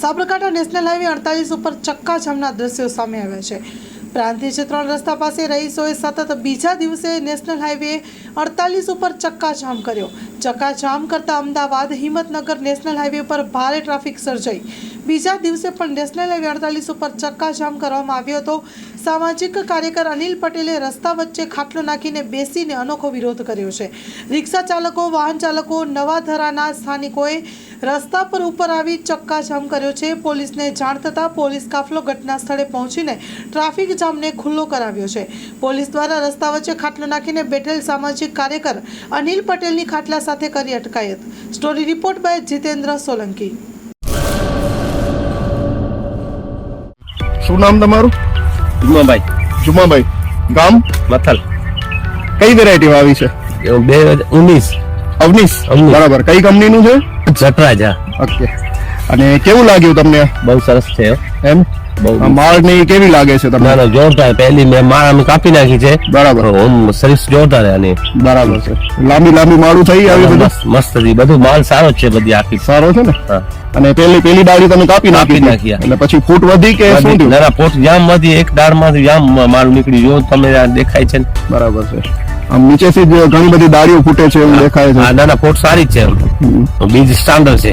Sabarkantha national highway અડતાલીસ ઉપર ચક્કાજામના દ્રશ્યો સામે આવ્યા છે. પ્રાંતિજ ત્રણ રસ્તા પાસે રહીશોએ સતત બીજા દિવસે નેશનલ હાઈવે અડતાલીસ ઉપર ચક્કાજામ કર્યો. ચક્કાજામ કરતા અમદાવાદ, હિંમતનગર નેશનલ હાઈવે પર ભારે ટ્રાફિક સર્જાઈ. બીજા દિવસે પણ નેશનલ હાઈવે અડતાલીસ ઉપર ચક્કાજામ કરવામાં આવ્યો હતો. સામાજિક કાર્યકર અનિલ પટેલે રસ્તા વચ્ચે ખાટલો નાખીને બેસીને અનોખો વિરોધ કર્યો છે. રિક્ષા ચાલકો, વાહન ચાલકો નવાધરાના સ્થાનિકોએ રસ્તા પર ઉપર આવી ચક્કાજામ કર્યો છે. પોલીસને જાણ થતાં પોલીસ કાફલો ઘટના સ્થળે પહોંચીને ટ્રાફિક જામને ખુલ્લો કરાવ્યો છે. પોલીસ દ્વારા રસ્તા વચ્ચે ખાટલો નાખીને બેઠેલ સામાજિક કાર્યકર અનિલ પટેલની ખાટલા સાથે કરી અટકાયત. Story report by Jitendra Solanki. શું નામ તમારું? જુમાભાઈ. જુમાભાઈ. ગામ? મથલ. કઈ વેરાયટી આવી છે? બે હજાર ઉન્નીસ. અવનીશ. બરાબર. કઈ કંપનીનું છે? જટરાજા. ઓકે અને કેવું લાગ્યું તમને? બહુ સરસ છે એમ? માળ આ કેવી લાગે છે ના તમને? ના જોરદાર. પહેલી મેં માળ અમે કાપી નાખી છે. બરાબર. સર્વિસ જોરદાર છે આની. બરાબર છે. લાંબી લાંબી માળું થઈ આવી બધું? મસ્ત બધું માલ સારો છે બધી આખી. સારો છે ને? અને પેલી પેલી ડાળી તમે કાપી નાખી નાખી, એટલે પછી ફૂટ વધી કે શું થયું? ના ના પોટ જામ વધી. એક દાળમાંથી જામ માલ નીકળી જો તમે દેખાય છે બરાબર છે. આમ નીચેથી જ ઘણી બધી ડાળીઓ ફૂટે છે એવું દેખાય છે. ના ના પોટ સારી જ છે. બીજ સ્ટાન્ડર્ડ છે.